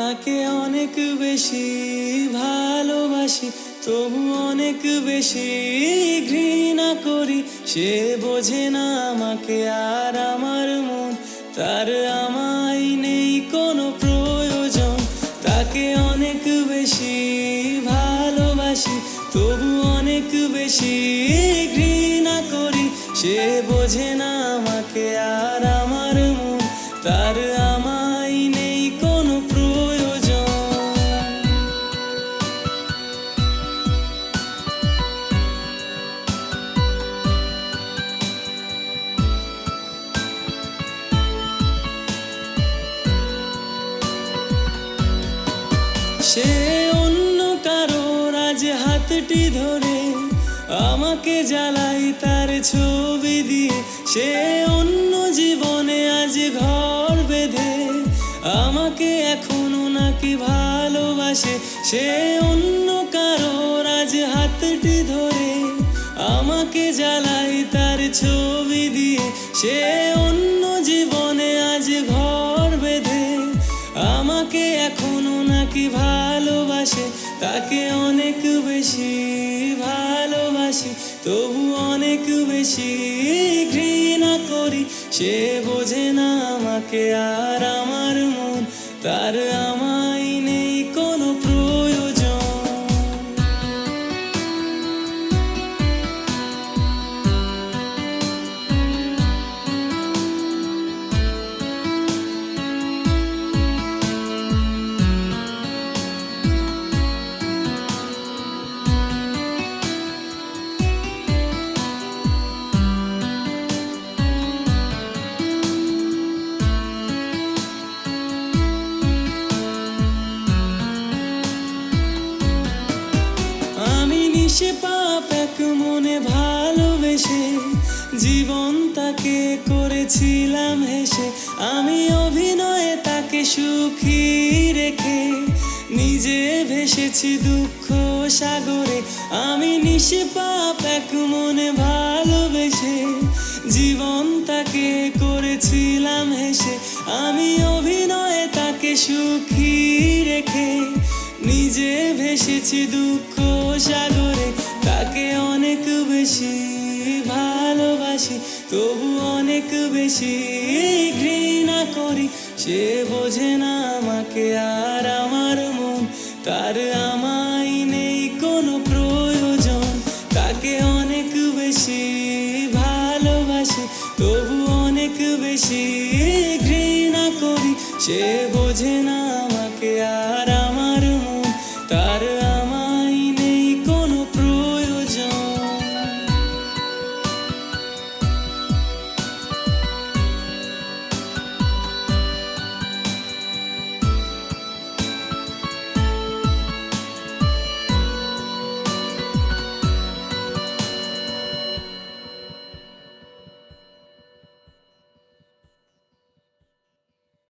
তাকে অনেক বেশি ভালোবাসি, তবু অনেক বেশি ঘৃণা করি। সে বোঝে না আমাকে আর আমার মন, তার আমায় নেই কোনো প্রয়োজন। তাকে অনেক বেশি ভালোবাসি, তবু অনেক বেশি ঘৃণা করি। সে বোঝে না আমাকে আর আমার মন, তার সে অন্য কারও আজ হাতটি ধরে আমাকে জ্বালাই তার ছবি দিয়ে। সে অন্য জীবনে আজ ঘর বেঁধে আমাকে এখনও নাকি ভালোবাসে। সে অন্য কারও আজ হাতটি ধরে আমাকে জ্বালাই তার ছবি দিয়ে। সে অন্য নাকি ভালোবাসে? তাকে অনেক বেশি ভালোবাসি, তবু অনেক বেশি ঘৃণা করি। সে বোঝে না আমাকে আর আমার মন, তার আমায় নিশে পাপ এক মনে ভালোবেসে। জীবন তাকে করেছিলাম হেসে। আমি অভিনয়ে তাকে সুখী রেখে। নিজে ভেসেছি দুঃখ সাগরে। আমি নিশে পাপ এক মনে ভালোবেসে। জীবন তাকে করেছিলাম হেসে। আমি অভিনয়ে তাকে সুখী রেখে। নিজে ভেসেছি দুঃখ সাগরে, তাকে অনেক বেশি ভালোবাসি, তবু অনেক বেশি ঘৃণা করি। সে বোঝে না আমাকে আর আমার মন, তার আমায় নেই কোনো প্রয়োজন। তাকে অনেক বেশি ভালোবাসি, তবু অনেক বেশি ঘৃণা করি। সে বোঝে না আমাকে আর